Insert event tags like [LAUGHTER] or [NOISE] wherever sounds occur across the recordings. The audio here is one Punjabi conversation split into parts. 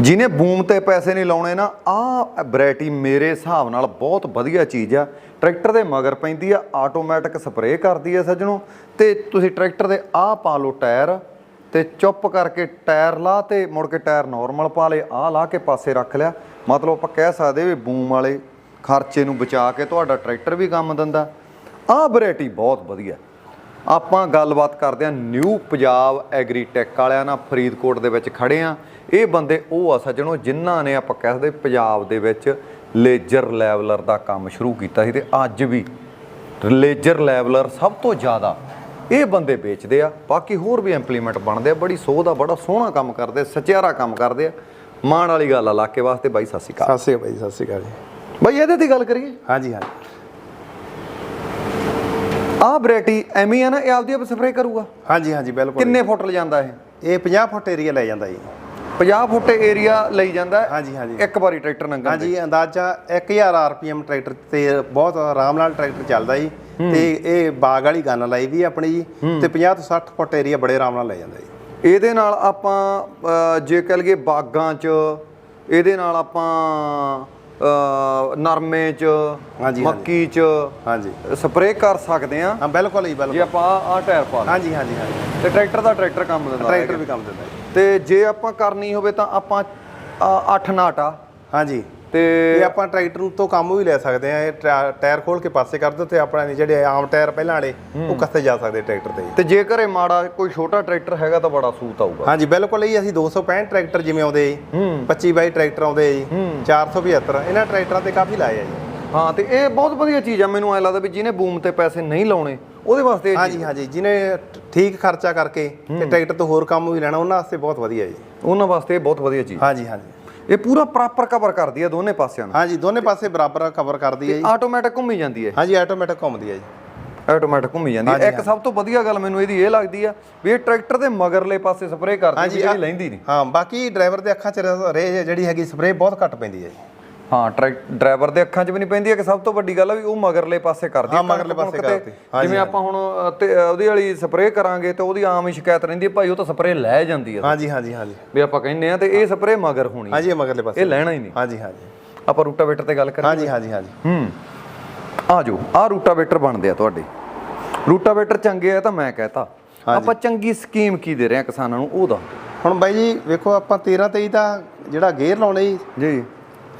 ਜਿਹਨੇ ਬੂਮ ਤੇ ਪੈਸੇ ਨਹੀਂ ਲਾਉਣੇ ਨਾ, ਆਹ ਵੈਰਾਈਟੀ ਮੇਰੇ ਹਿਸਾਬ ਨਾਲ ਬਹੁਤ ਵਧੀਆ ਚੀਜ਼ ਆ। ਟਰੈਕਟਰ ਦੇ ਮਗਰ ਪੈਂਦੀ ਆ, ਆਟੋਮੈਟਿਕ ਸਪਰੇਅ ਕਰਦੀ ਆ ਸੱਜਣੋ। ਤੇ ਤੁਸੀਂ ਟਰੈਕਟਰ ਦੇ ਆਹ ਪਾ ਲਓ ਟਾਇਰ, ਤੇ ਚੁੱਪ ਕਰਕੇ ਟਾਇਰ ਲਾ ਤੇ ਮੁੜ ਕੇ ਟਾਇਰ ਨਾਰਮਲ ਪਾ ਲੇ ਆਹ ਲਾ ਕੇ ਪਾਸੇ ਰੱਖ ਲਿਆ। ਮਤਲਬ ਆਪਾਂ ਕਹਿ ਸਕਦੇ ਵੀ ਬੂਮ ਵਾਲੇ ਖਰਚੇ ਨੂੰ ਬਚਾ ਕੇ ਤੁਹਾਡਾ ਟਰੈਕਟਰ ਵੀ ਕੰਮ ਦਿੰਦਾ। ਆਹ ਵੈਰਾਈਟੀ ਬਹੁਤ ਵਧੀਆ। ਆਪਾਂ ਗੱਲਬਾਤ ਕਰਦੇ ਹਾਂ ਨਿਊ ਪੰਜਾਬ ਐਗਰੀਟੈਕ ਵਾਲਿਆਂ ਨਾਲ ਫਰੀਦਕੋਟ ਦੇ ਵਿੱਚ ਖੜੇ ਆ ਇਹ ਬੰਦੇ ਉਹ ਆ ਸੱਜਣੋ ਜਿਨ੍ਹਾਂ ਨੇ ਆਪਾਂ ਕਹਿ ਸਕਦੇ ਪੰਜਾਬ ਦੇ ਵਿੱਚ ਲੇਜ਼ਰ ਲੈਵਲਰ ਦਾ ਕੰਮ ਸ਼ੁਰੂ ਕੀਤਾ ਸੀ ਤੇ ਅੱਜ ਵੀ ਲੇਜ਼ਰ ਲੈਵਲਰ ਸਭ ਤੋਂ ਜ਼ਿਆਦਾ ਇਹ ਬੰਦੇ ਵੇਚਦੇ ਆ। ਬਾਕੀ ਹੋਰ ਵੀ ਇੰਪਲੀਮੈਂਟ ਬਣਦੇ ਆ। ਬੜੀ ਸੋਹ ਦਾ ਬੜਾ ਸੋਹਣਾ ਕੰਮ ਕਰਦੇ ਆ, ਸਚਿਆਰਾ ਕੰਮ ਕਰਦੇ ਆ। ਮਾਣ ਵਾਲੀ ਗੱਲ ਆ ਇਲਾਕੇ ਵਾਸਤੇ ਬਾਈ ਸਤਿ ਸ਼੍ਰੀ ਅਕਾਲ। ਸਤਿ ਸ਼੍ਰੀ ਅਕਾਲ ਜੀ ਸਤਿ ਸ਼੍ਰੀ ਅਕਾਲ ਜੀ। ਬਾਈ ਇਹਦੇ ਦੀ ਗੱਲ ਕਰੀਏ। ਹਾਂਜੀ ਹਾਂਜੀ। ਆਹ ਵੈਰਾਈਟੀ ਐਵੇਂ ਆ ਨਾ ਇਹ ਆਪਦੀ ਆਪ ਸਪਰੇਅ ਕਰੂਗਾ। ਹਾਂਜੀ ਹਾਂਜੀ ਬਿਲਕੁਲ ਕਿੰਨੇ ਫੁੱਟ ਲ ਜਾਂਦਾ ਇਹ? ਇਹ 50 ਫੁੱਟ ਏਰੀਆ ਲੈ ਜਾਂਦਾ ਜੀ। 50 ਫੁੱਟ ਏਰੀਆ ਲਈ ਜਾਂਦਾ ਹਾਂਜੀ, ਹਾਂਜੀ। ਇੱਕ ਵਾਰੀ ਟਰੈਕਟਰ ਨੰਗਾ ਹਾਂਜੀ ਅੰਦਾਜ਼ਾ 1000 ਆਰਪੀਐਮ ਟਰੈਕਟਰ ਤੇ ਬਹੁਤ ਆਰਾਮ ਨਾਲ ਟਰੈਕਟਰ ਚੱਲਦਾ ਜੀ। ਤੇ ਇਹ ਬਾਗ ਵਾਲੀ ਗਨ ਲਾਈ ਵੀ ਆਪਣੀ ਜੀ। ਤੇ 50 ਤੋਂ 60 ਫੁੱਟ ਏਰੀਆ ਬੜੇ ਆਰਾਮ ਨਾਲ ਲੈ ਜਾਂਦਾ ਜੀ। ਇਹਦੇ ਨਾਲ ਆਪਾਂ ਜੇ ਕਹਿ ਲਈਏ ਬਾਗਾਂ 'ਚ ਇਹਦੇ ਨਾਲ ਆਪਾਂ ਨਰਮੇ 'ਚ ਹਾਂਜੀ, ਮੱਕੀ 'ਚ ਹਾਂਜੀ। ਸਪਰੇਅ ਕਰ ਸਕਦੇ ਆ ਹਾਂ ਬਿਲਕੁਲ ਜੀ ਜੇ ਬਿਲਕੁਲ ਆਪਾਂ ਆਹ ਟਾਇਰ ਪਾ ਲਏ ਹਾਂਜੀ ਹਾਂਜੀ ਹਾਂਜੀ। ਤੇ ਟਰੈਕਟਰ ਦਾ ਟਰੈਕਟਰ ਕੰਮ ਦਿੰਦਾ ਟਰੈਕਟਰ। ਵੀ ਕੰਮ ਦਿੰਦਾ ਜੀ। ਤੇ ਜੇ ਆਪਾਂ ਕਰਨੀ ਹੋਵੇ ਤਾਂ ਆਪਾਂ 8 ਨਾਟਾ। ਹਾਂਜੀ। ਤੇ ਇਹ ਆਪਾਂ ਟਰੈਕਟਰ ਤੋਂ ਕੰਮ ਵੀ ਲੈ ਸਕਦੇ ਆ ਇਹ ਟਾਇਰ ਖੋਲ ਕੇ ਪਾਸੇ ਕਰ ਦਿਓ ਤੇ ਆਪਣਾ ਜਿਹੜੇ ਆਮ ਟਾਇਰ ਪਹਿਲਾਂ ਵਾਲੇ ਉਹ ਕੱਸੇ ਜਾ ਸਕਦੇ ਟਰੈਕਟਰ ਤੇ। ਤੇ ਜੇ ਘਰੇ ਮਾੜਾ ਕੋਈ ਛੋਟਾ ਟਰੈਕਟਰ ਹੈਗਾ ਤਾਂ ਬੜਾ ਸੂਤ ਆਊਗਾ। ਹਾਂਜੀ ਬਿਲਕੁਲ ਜੀ ਅਸੀਂ 265 ਟਰੈਕਟਰ ਜਿਵੇਂ ਆਉਂਦੇ ਜੀ 25 ਬਾਈ ਟਰੈਕਟਰ ਆਉਂਦੇ ਜੀ 475 ਇਹਨਾਂ ਟਰੈਕਟਰਾਂ ਤੇ ਕਾਫੀ ਲਾਏ ਆ ਜੀ। ਹਾਂ ਤੇ ਇਹ ਬਹੁਤ ਵਧੀਆ ਚੀਜ਼ ਆ ਮੈਨੂੰ ਐ ਲੱਗਦਾ ਵੀ ਜਿਹਨੇ ਬੂਮ ਤੇ ਪੈਸੇ ਨਹੀਂ ਲਾਉਣੇ ਉਹਦੇ ਵਾਸਤੇ ਇਹ ਹਾਂਜੀ ਹਾਂਜੀ ਜਿਹਨੇ ਠੀਕ ਖਰਚਾ ਕਰਕੇ ਤੇ ਟਰੈਕਟਰ ਤੋਂ ਹੋਰ ਕੰਮ ਵੀ ਲੈਣਾ ਉਹਨਾਂ ਵਾਸਤੇ ਬਹੁਤ ਵਧੀਆ ਜੀ। ਉਹਨਾਂ ਵਾਸਤੇ ਇਹ ਬਹੁਤ ਵਧੀਆ ਚੀਜ਼ ਹਾਂਜੀ ਹਾਂਜੀ। ਇਹ ਪੂਰਾ ਪ੍ਰੋਪਰ ਕਵਰ ਕਰਦੀ ਆ ਦੋਨੇ ਪਾਸਿਆਂ ਨੂੰ। ਹਾਂਜੀ ਦੋਨੇ ਪਾਸੇ ਬਰਾਬਰ ਕਵਰ ਕਰਦੀ ਹੈ ਜੀ। ਆਟੋਮੈਟਿਕ ਘੁੰਮੀ ਜਾਂਦੀ ਹੈ। ਹਾਂਜੀ ਆਟੋਮੈਟਿਕ ਘੁੰਮਦੀ ਹੈ ਜੀ। ਆਟੋਮੈਟਿਕ ਘੁੰਮੀ ਜਾਂਦੀ ਹੈ। ਇੱਕ ਸਭ ਤੋਂ ਵਧੀਆ ਗੱਲ ਮੈਨੂੰ ਇਹਦੀ ਇਹ ਲੱਗਦੀ ਆ ਵੀ ਇਹ ਟਰੈਕਟਰ ਦੇ ਮਗਰਲੇ ਪਾਸੇ ਸਪਰੇਅ ਕਰਦੀ ਹੈ ਜਿਹੜੀ ਲੈਂਦੀ ਨਹੀਂ। ਹਾਂ ਬਾਕੀ ਡਰਾਈਵਰ ਦੇ ਅੱਖਾਂ 'ਚ ਰ- ਰੇ ਜਿਹੜੀ ਹੈਗੀ ਸਪਰੇਅ ਬਹੁਤ ਘੱਟ ਪੈਂਦੀ ਹੈ ਜੀ। ਹਾਂ ਡਰਾਈਵਰ ਦੇ ਅੱਖਾਂ 'ਚ ਵੀ ਨਹੀਂ ਪੈਂਦੀ ਹੈ ਕਿ ਸਭ ਤੋਂ ਵੱਡੀ ਗੱਲ ਆ ਵੀ ਉਹ ਮਗਰਲੇ ਪਾਸੇ ਕਰਦੀ ਹਾਂ, ਹੈ। ਮਗਰਲੇ ਪਾਸੇ ਕਰਦੀ। ਜਿਵੇਂ ਆਪਾਂ ਹੁਣ ਉਹਦੀ ਵਾਲੀ ਸਪਰੇਅ ਕਰਾਂਗੇ ਤੇ ਉਹਦੀ ਆਮ ਹੀ ਸ਼ਿਕਾਇਤ ਰਹਿੰਦੀ ਹੈ ਭਾਈ ਉਹ ਤਾਂ ਸਪਰੇਅ ਲੈ ਜਾਂਦੀ ਆ ਹਾਂਜੀ ਹਾਂਜੀ ਹਾਂਜੀ। ਵੀ ਆਪਾਂ ਕਹਿੰਦੇ ਆ ਤੇ ਇਹ ਸਪਰੇਅ ਮਗਰ ਹੋਣੀ। ਹਾਂਜੀ ਮਗਰਲੇ ਪਾਸੇ। ਇਹ ਲੈਣਾ ਹੀ ਨਹੀਂ। ਹਾਂਜੀ ਹਾਂਜੀ। ਆਪਾਂ ਰੂਟਾਵੇਟਰ ਤੇ ਗੱਲ ਕਰੀਏ ਹਾਂਜੀ ਹਾਂਜੀ ਹਾਂਜੀ। ਹੂੰ। ਆ ਜਾਓ ਆ ਰੂਟਾਵੇਟਰ ਬਣਦੇ ਆ ਤੁਹਾਡੇ। ਰੂਟਾਵੇਟਰ ਚੰਗੇ ਆ ਤਾਂ ਮੈਂ ਕਹਤਾ। ਆਪਾਂ ਚੰਗੀ ਸਕੀਮ ਕੀ ਦੇ ਰਹੇ ਆ ਕਿਸਾਨਾਂ ਨੂੰ? ਉਹਦਾ। ਹੁਣ ਬਾਈ ਜੀ ਵੇਖੋ ਆਪਾਂ 13 23 ਦਾ ਜਿਹੜਾ ਗੇਅਰ ਲਾਉਣੇ ਜੀ ਜੀ।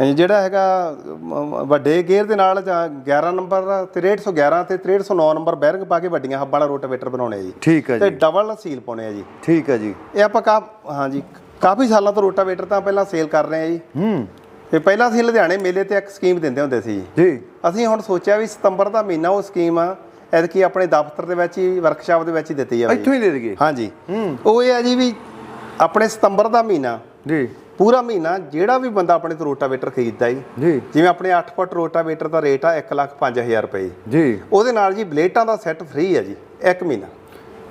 ਜਿਹੜਾ ਹੈਗਾ ਵੱਡੇ ਗੇਅਰ ਦੇ ਨਾਲ ਜਾਂ 11 ਨੰਬਰ ਤੇ 6311 ਤੇ 6309 ਨੰਬਰ ਬੈਰਿੰਗ ਪਾ ਕੇ ਵੱਡੀਆਂ ਹੱਬਾਂ ਵਾਲਾ ਰੋਟਾਵੇਟਰ ਬਣਾਉਣੇ ਆ ਜੀ। ਠੀਕ ਹੈ ਤੇ ਜੀ। ਡਬਲ ਸੀਲ ਪਾਉਣੇ ਆ ਜੀ। ਠੀਕ ਹੈ ਜੀ। ਇਹ ਆਪਾਂ ਕਾ ਹਾਂਜੀ ਕਾਫੀ ਸਾਲਾਂ ਤੋਂ ਰੋਟਾਵੇਟਰ ਤਾਂ ਪਹਿਲਾਂ ਸੇਲ ਕਰ ਰਹੇ ਆ ਜੀ। ਹੂੰ। ਤੇ ਪਹਿਲਾਂ ਅਸੀਂ ਲੁਧਿਆਣੇ ਮੇਲੇ ਤੇ ਇੱਕ ਸਕੀਮ ਦਿੰਦੇ ਹੁੰਦੇ ਸੀ ਜੀ। ਅਸੀਂ ਹੁਣ ਸੋਚਿਆ ਵੀ ਸਤੰਬਰ ਦਾ ਮਹੀਨਾ ਉਹ ਸਕੀਮ ਆ ਐਤਕੀ ਆਪਣੇ ਦਫ਼ਤਰ ਦੇ ਵਿੱਚ ਹੀ ਵਰਕਸ਼ਾਪ ਦੇ ਵਿੱਚ ਹੀ ਦਿੱਤੀ ਜਾਵੇ ਇੱਥੋਂ ਹੀ ਦੇ ਦਈਏ। ਹਾਂਜੀ। ਉਹ ਇਹ ਆ ਜੀ ਵੀ ਆਪਣੇ ਸਤੰਬਰ ਦਾ ਮਹੀਨਾ ਜੀ। ਪੂਰਾ ਮਹੀਨਾ ਜਿਹੜਾ ਵੀ ਬੰਦਾ ਆਪਣੇ ਤੋਂ ਰੋਟਾਵੇਟਰ ਖਰੀਦਦਾ ਜੀ ਜੀ। ਜਿਵੇਂ ਆਪਣੇ 8 ਫੁੱਟ ਰੋਟਾਵੇਟਰ ਦਾ ਰੇਟ ਆ 1 ਲੱਖ 5000 ਰੁਪਏ ਜੀ। ਉਹਦੇ ਨਾਲ ਜੀ ਬਲੇਟਾਂ ਦਾ ਸੈੱਟ ਫ੍ਰੀ ਹੈ ਜੀ ਇੱਕ ਮਹੀਨਾ।